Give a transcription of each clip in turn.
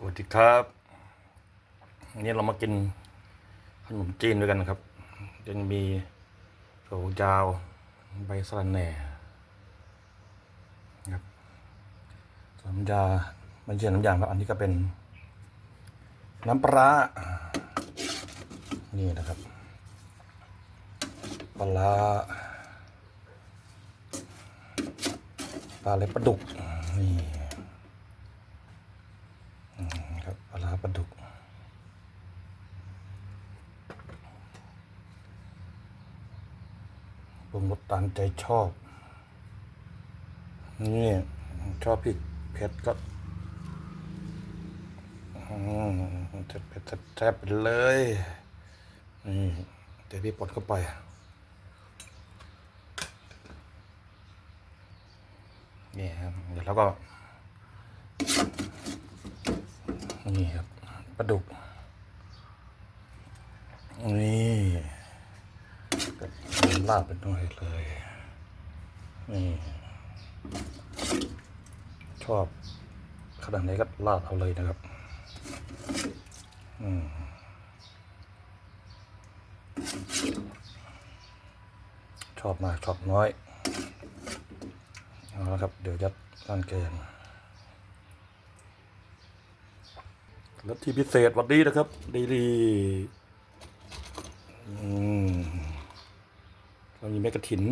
สวัสดีครับวันนี้เรามากินขนมจีนด้วยกันครับจะมีโถยาวใบสะระแหน่ครับส่วนน้ำยาไม่ใช่น้ำยางครับ อันนี้ก็เป็น น้ำปลานี่นะครับปลาร้าปลาเล็บปลาดุกนี่ ครับปลาร้าปลาดุก ปรุงรสตามใจชอบ นี่ชอบพริกเผ็ดก็อืมเผ็ดเผ็ดแซ่บไปเลยนี่เดี๋ยวพี่ปลดเข้าไปนี่ครับเดี๋ยวเราก็นี่ครับปลาดุก นี่ก็ ลาดไปหน่อยเลย นี่ ชอบขนาดไหนก็ลาดเอาเลยนะครับ อืมชอบมากชอบน้อย เอาละครับ เดี๋ยวยัดร้านแกงแล้วที่พิเศษวันนี้นะครับดีดีอืม เรามีแม่กระถิน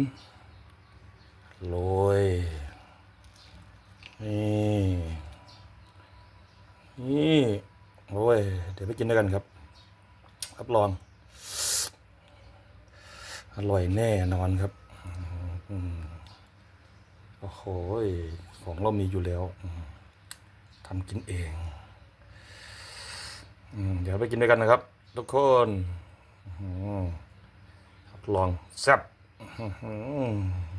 โรยนี่นี่โอ้ยเดี๋ยวไปกินด้วยกันครับรับรอง อร่อยแน่นอนครับอืมโอ้โหของเรามีอยู่แล้วทำกินเองอเดี๋ยวไปกินด้วยกันนะครับ ทุกคนรับรองแซ่บ อื้อหือ